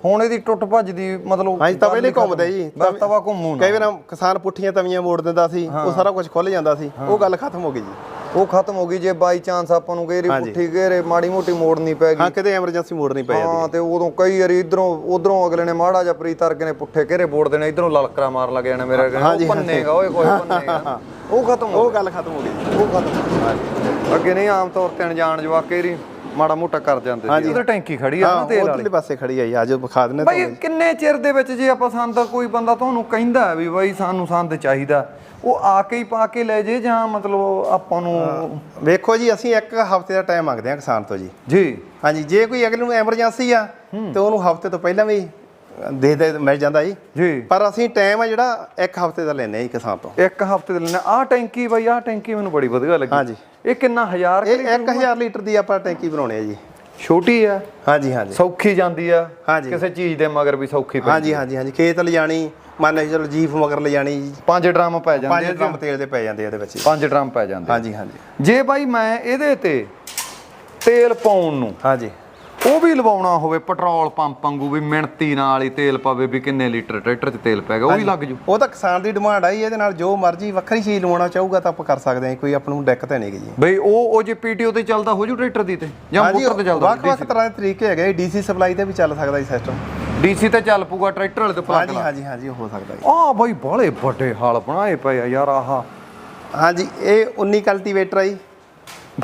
ਹੁਣ ਇਹਦੀ ਟੁੱਟ ਭੱਜ ਦੀ ਮਤਲਬ ਹਾਂਜੀ ਤਵੇ ਨਹੀਂ ਘੁੰਮਦੇ ਜੀ ਬਸ ਤਵਾ ਘੁੰਮੂ ਨਾ। ਕਈ ਵਾਰ ਕਿਸਾਨ ਪੁੱਠੀਆਂ ਤਵੀਆਂ ਮੋੜ ਦਿੰਦਾ ਸੀ ਉਹ ਸਾਰਾ ਕੁਝ ਖੁੱਲ ਜਾਂਦਾ ਸੀ ਉਹ ਗੱਲ ਖਤਮ ਹੋ ਗਈ ਜੀ। ਉਹ ਖਤਮ ਹੋ ਗਈ ਜੇ ਬਾਈ ਚਾਂਸ ਆਪਾਂ ਨੂੰ ਗੇਰੀ ਪੁੱਠੀ ਗੇਰੇ ਮਾੜੀ ਮੋਟੀ ਮੋੜਨੀ ਪੈ ਗਈ। ਹਾਂ ਕਿਤੇ ਐਮਰਜੈਂਸੀ ਮੋੜਨੀ ਪੈ ਜਾਂਦੀ ਹਾਂ ਤੇ ਉਦੋਂ ਕਈ ਵਾਰੀ ਇਧਰੋਂ ਉਧਰੋਂ ਅਗਲੇ ਨੇ ਮਾੜਾ ਜਿਹਾ ਪ੍ਰੀਤ ਅਰਗੇ ਨੇ ਪੁੱਠੇ ਘੇਰੇ ਬੋੜ ਦੇਣੇ ਇਧਰੋਂ ਲਲਕਰਾ ਮਾਰ ਲੱਗ ਜਾਣਾ ਮੇਰੇ ਅੱਗੇ ਉਹ ਪੰਨੇਗਾ ਓਏ ਕੋਈ ਪੰਨੇਗਾ ਉਹ ਖਤਮ ਉਹ ਗੱਲ ਖਤਮ ਹੋ ਗਈ ਉਹ ਖਤਮ ਅੱਗੇ ਨਹੀਂ ਆਮ ਤੌਰ ਤੇ ਅਣਜਾਣ ਜਵਾਕ ਕੇਰੀ ਮਾੜਾ ਮੋਟਾ ਕਰ ਜਾਂਦੇ ਸੀ। ਉਹਦੇ ਟੈਂਕੀ ਖੜੀ ਆ ਨਾ ਤੇਲ ਵਾਲੀ। ਉਧਰਲੇ ਪਾਸੇ ਖੜੀ ਆ ਜੀ ਅੱਜ ਵਿਖਾ ਦਿੰਨੇ ਬਾਈ ਕਿੰਨੇ ਚਿਰ ਦੇ ਵਿੱਚ ਜੇ ਆਪਾਂ ਸੰਦ ਕੋਈ ਬੰਦਾ ਤੁਹਾਨੂੰ ਕਹਿੰਦਾ ਵੀ ਬਾਈ ਸਾਨੂੰ ਸੰਦ ਚਾਹੀਦਾ ਉਹ ਆ ਕੇ ਹੀ ਪਾ ਕੇ ਲੈ ਜੇ ਜਾਂ ਮਤਲਬ ਆਪਾਂ ਨੂੰ ਵੇਖੋ ਜੀ ਅਸੀਂ ਇੱਕ ਹਫ਼ਤੇ ਦਾ ਟਾਈਮ ਮੰਗਦੇ ਹਾਂ ਕਿਸਾਨ ਤੋਂ ਜੀ। ਜੀ। ਹਾਂਜੀ ਜੇ ਕੋਈ ਅਗਲੇ ਨੂੰ ਐਮਰਜੈਂਸੀ ਆ ਤੇ ਉਹਨੂੰ ਹਫ਼ਤੇ ਤੋਂ ਪਹਿਲਾਂ ਵੀ ਦੇ ਦੇ ਮਿਲ ਜਾਂਦਾ ਜੀ। ਜੀ। ਪਰ ਅਸੀਂ ਟਾਈਮ ਆ ਜਿਹੜਾ ਇੱਕ ਹਫ਼ਤੇ ਦਾ ਲੈਨੇ ਆ ਜੀ ਕਿਸਾਨ ਤੋਂ। ਇੱਕ ਹਫ਼ਤੇ ਦੇ ਲੈਣਾ ਆਹ ਟੈਂਕੀ ਬਾਈ ਆਹ ਟੈਂਕੀ ਮੈਨੂੰ ਬੜੀ ਵਧੀਆ ਲੱਗੀ। ਹਾਂਜੀ। ਇਹ ਕਿੰਨਾ ਹਜ਼ਾਰ ਇਹ 1000 ਲੀਟਰ ਦੀ ਆਪਾਂ ਟੈਂਕੀ ਬਣਾਉਣੇ ਆ ਜੀ। ਛੋਟੀ ਆ? ਹਾਂਜੀ ਹਾਂਜੀ। ਸੌਖੀ ਜਾਂਦੀ ਆ? ਹਾਂਜੀ। ਕਿਸੇ ਚੀਜ਼ ਦੇ ਮਗਰ ਵੀ ਸੌਖੀ ਪੈ ਹਾਂਜੀ ਹਾਂਜੀ ਹਾਂਜੀ। ਖੇਤ ਲਿਜਾਣੀ ਮੰਨ ਕੇ ਚਲੋ ਜੀਪ ਮਗਰ ਲਿਜਾਣੀ ਪੰਜ ਡਰਮ ਪੈ ਜਾਂਦੇ ਪੰਜ ਡਰਮ ਤੇਲ ਦੇ ਪੈ ਜਾਂਦੇ ਇਹਦੇ ਵਿੱਚ। ਪੰਜ ਡਰਮ ਪੈ ਜਾਂਦੇ। ਹਾਂਜੀ ਹਾਂਜੀ। ਜੇ ਬਾਈ ਮੈਂ ਇਹਦੇ ਤੇ ਤੇਲ ਪਾਉਣ ਨੂੰ ਹਾਂਜੀ ਉਹ ਵੀ ਲਵਾਉਣਾ ਹੋਵੇ ਪੈਟਰੋਲ ਪੰਪ ਵਾਂਗੂ ਵੀ ਮਿਣਤੀ ਨਾਲ ਹੀ ਤੇਲ ਪਵੇ ਵੀ ਕਿੰਨੇ ਲੀਟਰ ਟਰੈਕਟਰ 'ਚ ਤੇਲ ਪੈਗਾ ਉਹ ਵੀ ਲੱਗ ਜੂ। ਉਹ ਤਾਂ ਕਿਸਾਨ ਦੀ ਡਿਮਾਂਡ ਆ ਜੀ ਇਹਦੇ ਨਾਲ ਜੋ ਮਰਜ਼ੀ ਵੱਖਰੀ ਚੀਜ਼ ਲਵਾਉਣਾ ਚਾਹੂਗਾ ਤਾਂ ਆਪਾਂ ਕਰ ਸਕਦੇ ਹਾਂ ਕੋਈ ਆਪਾਂ ਨੂੰ ਦਿੱਕਤ ਨਹੀਂ ਗੀ ਜੀ। ਬਈ ਉਹ ਉਹ ਜੇ ਪੀਟੀਓ ਤੇ ਚੱਲਦਾ ਹੋ ਜੂ ਟਰੈਕਟਰ ਦੀ ਤੇ ਜਾਂ ਮੋਟਰ ਤੇ ਚੱਲਦਾ ਵੱਖ ਵੱਖ ਤਰ੍ਹਾਂ ਦੇ ਤਰੀਕੇ ਹੈਗੇ ਡੀਸੀ ਸਪਲਾਈ ਤੇ ਵੀ ਚੱਲ ਸਕਦਾ ਜੀ ਸਿਸਟਮ ਡੀਸੀ ਤੇ ਚੱਲ ਪੂਗਾ ਟਰੈਕਟਰ ਵਾਲੇ ਤੇ ਪਲੱਗ ਹਾਂਜੀ ਲਾ ਹਾਂਜੀ ਹਾਂਜੀ ਹੋ ਸਕਦਾ ਜੀ। ਆ ਬਾਈ ਬਾਲੇ ਵੱਡੇ ਹਾਲ ਬਣਾਏ ਪਏ ਆ ਯਾਰ ਆਹ। ਹਾਂਜੀ ਇਹ 19 ਕਲਟੀਵੇਟਰ ਆ ਜੀ।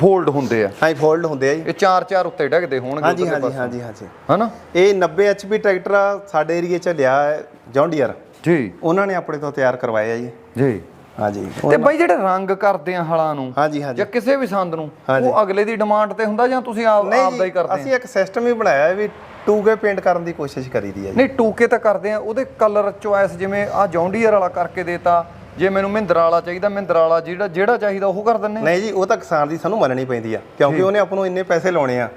ਫੋਲਡ ਹੁੰਦੇ ਆ। ਹਾਂਜੀ ਫੋਲਡ ਹੁੰਦੇ ਆ ਜੀ। ਇਹ ਚਾਰ ਚਾਰ ਉੱਤੇ ਡਿੱਗਦੇ ਹੋਣਗੇ ਹਾਂਜੀ ਉੱਧਰਲੇ ਹਾਂਜੀ ਪਾਸੇ। ਹਾਂਜੀ ਹਾਂਜੀ। ਹਨਾ? ਇਹ 90 ਐਚਪੀ ਟਰੈਕਟਰ ਆ ਸਾਡੇ ਏਰੀਏ 'ਚ ਲਿਆ ਹੈ ਜੌਂਡੀਅਰ। ਜੀ। ਉਹਨਾਂ ਨੇ ਆਪਣੇ ਤੋਂ ਤਿਆਰ ਕਰਵਾਇਆ ਜੀ। ਜੀ। ਹਾਂਜੀ। ਤੇ ਬਾਈ ਜਿਹੜੇ ਰੰਗ ਕਰਦੇ ਆ ਹਲਾਂ ਨੂੰ ਹਾਂਜੀ ਹਾਂਜੀ। ਜਾਂ ਕਿਸੇ ਵੀ ਸੰਦ ਨੂੰ ਹਾਂਜੀ। ਉਹ ਅਗਲੇ ਦੀ ਡਿਮਾਂਡ ਤੇ ਹੁੰਦਾ ਜਾਂ ਤੁਸੀਂ ਆਪ ਦਾ ਹੀ ਕਰਦੇ ਅਸੀਂ ਇੱਕ ਸਿਸਟਮ ਹੀ ਬਣਾਇਆ ਹੈ ਵੀ 2K ਪੇਂਟ ਕਰਨ ਦੀ ਕੋਸ਼ਿਸ਼ ਕਰੀਦੀ ਹੈ ਜੀ। ਨਹੀਂ ਟੂਕੇ ਤਾਂ ਕਰਦੇ ਆ ਉਹਦੇ ਕਲਰ ਚੁਆਇਸ ਜਿਵੇਂ ਆ ਜੌਂਡੀਅਰ ਵਾਲਾ ਕਰਕੇ ਦੇਤਾ ਜੇ ਮੈਨੂੰ ਮਹਿੰਦਰਾ ਵਾਲਾ ਚਾਹੀਦਾ ਮਹਿੰਦਰਾ ਵਾਲਾ ਜਿਹੜਾ ਜਿਹੜਾ ਚਾਹੀਦਾ ਉਹ ਕਰ ਦਿੰਨੇ ਨਹੀਂ ਜੀ ਉਹ ਤਾਂ ਕਿਸਾਨ ਦੀ ਸਾਨੂੰ ਮੰਨਣੀ ਪੈਂਦੀ ਆ ਕਿਉਂਕਿ ਉਹਨੇ ਆਪਾਂ ਨੂੰ ਇੰਨੇ ਪੈਸੇ ਲਾਉਣੇ ਆ।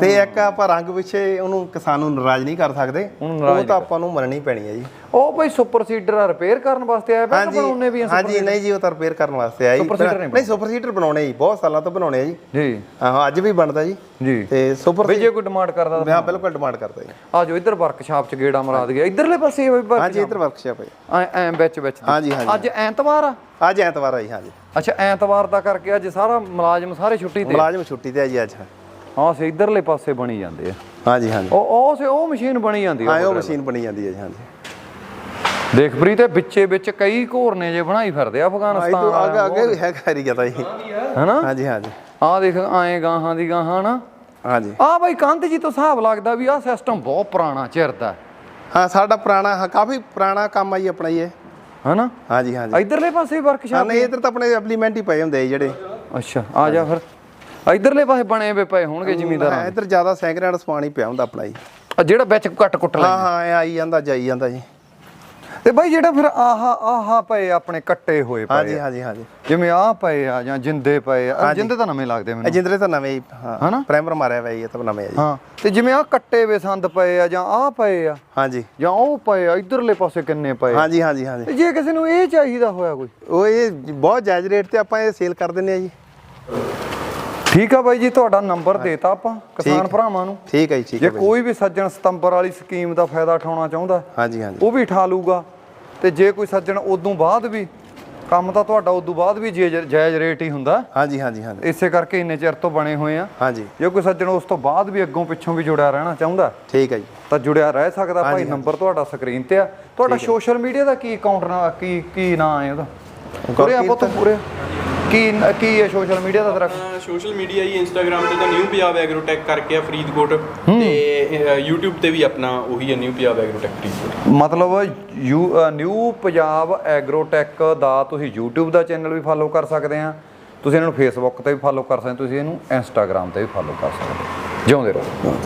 ਤੇ ਇੱਕ ਆਪਾਂ ਰੰਗ ਪਿੱਛੇ ਉਹਨੂੰ ਕਿਸਾਨ ਨੂੰ ਨਾਰਾਜ਼ ਨਹੀਂ ਕਰ ਸਕਦੇ। ਉਹ ਤਾਂ ਆਪਾਂ ਨੂੰ ਮੰਨਣੀ ਪੈਣੀ ਹੈ ਜੀ। ਉਹ ਬਈ ਸੁਪਰ ਸੀਡਰ ਰਿਪੇਅਰ ਕਰਨ ਵਾਸਤੇ ਆਇਆ ਪਿਆ ਹਾਂਜੀ ਬਣਾਉਣੇ ਵੀ ਆ ਹਾਂਜੀ ਨਹੀਂ ਜੀ ਉਹ ਤਾਂ ਰਿਪੇਅਰ ਕਰਨ ਵਾਸਤੇ ਆਇਆ ਜੀ। Super Seater ਨਹੀਂ ਸੁਪਰ ਸੀਟਰ ਬਣਾਉਣੇ ਜੀ ਬਹੁਤ ਸਾਲਾਂ ਤੋਂ ਬਣਾਉਣੇ ਆ ਜੀ। ਜੀ। ਹਾਂ ਅੱਜ ਵੀ ਬਣਦਾ ਜੀ। ਜੀ। ਤੇ ਸੁਪਰ ਬਈ ਜੇ ਕੋਈ ਡਿਮਾਂਡ ਕਰਦਾ ਤਾਂ ਹਾਂ ਬਿਲਕੁਲ ਡਿਮਾਂਡ ਕਰਦਾ ਜੀ। ਆ ਜੋ ਇੱਧਰ ਵਰਕਸ਼ਾਪ ਚ ਗੇੜਾ ਮਰਾ ਦਈਏ। ਇੱਧਰਲੇ ਪਾਸੇ ਹਾਂਜੀ ਇੱਧਰ ਵਰਕਸ਼ਾਪ ਹੈ ਐ ਵਿੱਚ ਵਿੱਚ। ਹਾਂਜੀ ਹਾਂਜੀ। ਅੱਜ ਐਤਵਾਰ ਆ? ਅੱਜ ਐਤਵਾਰ ਆ ਜੀ ਹਾਂਜੀ। ਅੱਛਾ ਐਤਵਾਰ ਦਾ ਕਰਕੇ ਅੱਜ ਸਾਰਾ ਮੁਲਾਜ਼ਮ ਸਾਰੇ ਛੁੱਟੀ ਤੇ ਆ। ਮੁਲਾਜ਼ਮ ਛੁੱਟੀ ਤੇ ਆ ਜੀ ਅੱਜ। ਹਾਂ ਸੇ ਇੱਧਰਲੇ ਪਾਸੇ ਬਣੀ ਜਾਂਦੇ ਆ। ਹਾਂਜੀ ਹਾਂਜੀ। ਉਹ ਉਹ ਸੇ ਉਹ ਮਸ਼ੀਨ ਬਣੀ ਜਾਂਦੀ ਆ ਹਾਂ ਉਹ ਮਸ਼ੀਨ ਬਣੀ ਜਾਂਦੀ ਹੈ ਜੀ ਹਾਂਜੀ। ਦੇਖ ਪ੍ਰੀਤ ਇਹ ਵਿੱਚੇ ਵਿੱਚ ਕਈ ਘੋਰਨੇ ਜੇ ਬਣਾਈ ਫਿਰਦੇ ਆ ਇਹ ਅਫਗਾਨਿਸਤਾਨ ਤੋਂ ਅੱਗੇ ਅੱਗੇ ਵੀ ਹੈਗਾ ਏਰੀਆ ਤਾਂ ਜੀ ਹੈਨਾ? ਹਾਂਜੀ ਹਾਂਜੀ। ਆ ਦੇਖ ਆਏ ਗਾਹਾਂ ਦੀ ਗਾਹਾਂ ਨਾ। ਹਾਂਜੀ। ਆ ਬਾਈ ਕੰਧ ਜੀ ਤੋਂ ਹਿਸਾਬ ਲੱਗਦਾ ਵੀ ਆ ਸਿਸਟਮ ਬਹੁਤ ਪੁਰਾਣਾ ਚਿਰ ਦਾ। ਹਾਂ ਸਾਡਾ ਪੁਰਾਣਾ ਹਾਂ ਕਾਫੀ ਪੁਰਾਣਾ ਕੰਮ ਆ ਜੀ ਆਪਣਾ ਇਹ। ਹੈਨਾ? ਹਾਂਜੀ ਹਾਂਜੀ। ਇਧਰਲੇ ਪਾਸੇ ਹਾਂ ਵਰਕਸ਼ਾਪ ਨਹੀਂ ਇਧਰ ਤਾਂ ਆਪਣੇ ਐਪਲੀਮੈਂਟ ਹੀ ਪਏ ਹੁੰਦੇ ਆ ਜਿਹੜੇ। ਅੱਛਾ ਆ ਜਾ ਫਿਰ। ਇਧਰਲੇ ਪਾਸੇ ਬਣੇ ਵੇ ਪਏ ਹੋਣਗੇ ਜ਼ਿਮੀਂਦਾਰਾਂ ਹਾਂ ਇਧਰ ਜ਼ਿਆਦਾ ਸਮਾਨ ਹੀ ਪਿਆ ਹੁੰਦਾ ਆਪਣਾ ਜੀ। ਆ ਜਿਹੜਾ ਵਿੱਚ ਕੱਟ ਕੁੱਟ ਲੈ ਹਾਂ ਹਾਂ ਇਹ ਆਈ ਜਾਂਦਾ ਜਾਈ ਜਾਂਦਾ ਜੀ। ਤੇ ਬਾਈ ਜਿਹੜਾ ਫਿਰ ਆਹਾ ਆਹਾ ਪਏ ਆਪਣੇ ਕੱਟੇ ਹੋਏ ਪਏ ਹਾਂਜੀ ਆ। ਹਾਂਜੀ ਹਾਂਜੀ। ਜਿਵੇਂ ਆ ਪਏ ਆ ਜਾਂ ਜਿੰਦੇ ਪਏ ਆ ਜਿੰਦੇ ਤਾਂ ਨਵੇਂ ਲੱਗਦੇ ਮੈਨੂੰ। ਜਿੰਦਰੇ ਤਾਂ ਨਵੇਂ ਹੀ ਹਨਾ? ਹਾਂ ਪ੍ਰਾਈਮਰ ਮਾਰਿਆ ਹੋਇਆ ਜੀ ਇਹ ਤਾਂ ਨਵੇਂ ਆ ਜੀ। ਹਾਂ ਤੇ ਜਿਵੇਂ ਆ ਕੱਟੇ ਵੇ ਸੰਦ ਪਏ ਆ ਜਾਂ ਆ ਪਏ ਆ ਹਾਂਜੀ। ਜਾਂ ਉਹ ਪਏ ਆ ਇਧਰਲੇ ਪਾਸੇ ਕਿੰਨੇ ਪਏ ਆ? ਹਾਂਜੀ ਹਾਂਜੀ ਹਾਂਜੀ। ਜੇ ਕਿਸੇ ਨੂੰ ਇਹ ਚਾਹੀਦਾ ਹੋਇਆ ਕੋਈ? ਉਹ ਇਹ ਬਹੁਤ ਜਾਇਜ਼ ਰੇਟ ਤੇ ਆਪਾਂ ਇਹ ਸੇਲ ਕਰ ਦਿੰਨੇ ਆ ਜੀ। ਠੀਕ ਆ ਬਾਈ ਜੀ ਤੁਹਾਡਾ ਨੰਬਰ ਦੇਤਾ ਆਪਾਂ ਕਿਸਾਨ ਭਰਾਵਾਂ ਨੂੰ। ਠੀਕ ਹੈ ਜੀ ਠੀਕ ਜੇ ਹੈ ਬਾਈ। ਕੋਈ ਵੀ ਸੱਜਣ ਸਤੰਬਰ ਵਾਲੀ ਸਕੀਮ ਦਾ ਫਾਇਦਾ ਉਠਾਉਣਾ ਚਾਹੁੰਦਾ ਹਾਂਜੀ ਹਾਂਜੀ। ਉਹ ਵੀ ਉਠਾ ਲੂਗਾ ਤੇ ਜੇ ਕੋਈ ਸੱਜਣ ਉਦੋਂ ਬਾਅਦ ਵੀ ਕੰਮ ਤਾਂ ਤੁਹਾਡਾ ਉਦੋਂ ਬਾਅਦ ਵੀ ਜੇ ਜਾਇਜ਼ ਰੇਟ ਹੀ ਹੁੰਦਾ। ਹਾਂਜੀ ਹਾਂਜੀ ਹਾਂਜੀ। ਇਸੇ ਕਰਕੇ ਇੰਨੇ ਚਿਰ ਤੋਂ ਬਣੇ ਹੋਏ ਆ। ਹਾਂਜੀ। ਜੇ ਕੋਈ ਸੱਜਣ ਉਸ ਤੋਂ ਬਾਅਦ ਵੀ ਅੱਗੋਂ ਪਿੱਛੋਂ ਵੀ ਜੁੜਿਆ ਰਹਿਣਾ ਚਾਹੁੰਦਾ ਠੀਕ ਹੈ ਜੀ। ਤਾਂ ਜੁੜਿਆ ਰਹਿ ਸਕਦਾ ਭਾਈ ਨੰਬਰ ਤੁਹਾਡਾ ਸਕਰੀਨ ਤੇ ਆ। ਤੁਹਾਡਾ ਸੋਸ਼ਲ ਮੀਡੀਆ ਦਾ ਕੀ ਅਕਾਊਂਟ ਨਾ ਕੀ ਕੀ ਨਾਂ ਹੈ ਉਹਦਾ? ਪੂਰੇ ਆਪਾਂ ਤੋਂ ਪੂਰੇ ਕੀ ਕੀ ਹੈ ਸੋਸ਼ਲ ਮੀਡੀਆ ਦਾ ਤੇਰਾ ਸੋਸ਼ਲ ਮੀਡੀਆ ਹੀ ਇੰਸਟਾਗ੍ਰam ਤੇ ਤਾਂ ਨਿਊ ਪੰਜਾਬ ਐਗਰੋਟੈਕ ਕਰਕੇ ਆ ਫਰੀਦਕੋਟ। ਤੇ YouTube ਤੇ ਵੀ ਆਪਣਾ ਉਹੀ ਹੈ ਨਿਊ ਪੰਜਾਬ ਐਗਰੋਟੈਕ ਫਰੀਦਕੋਟ ਮਤਲਬ ਯੂ ਨਿਊ ਪੰਜਾਬ ਐਗਰੋਟੈਕ ਦਾ ਤੁਸੀਂ YouTube ਦਾ ਚੈਨਲ ਵੀ ਫਾਲੋ ਕਰ ਸਕਦੇ ਆ। ਤੁਸੀਂ ਇਹਨਾਂ ਨੂੰ Facebook ਤੇ ਵੀ ਫਾਲੋ ਕਰ ਸਕਦੇ ਤੁਸੀਂ ਇਹਨੂੰ Instagram ਤੇ ਵੀ ਫਾਲੋ ਕਰ ਸਕਦੇ ਹੋ। ਜਿਉਂਦੇ ਰਹੋ।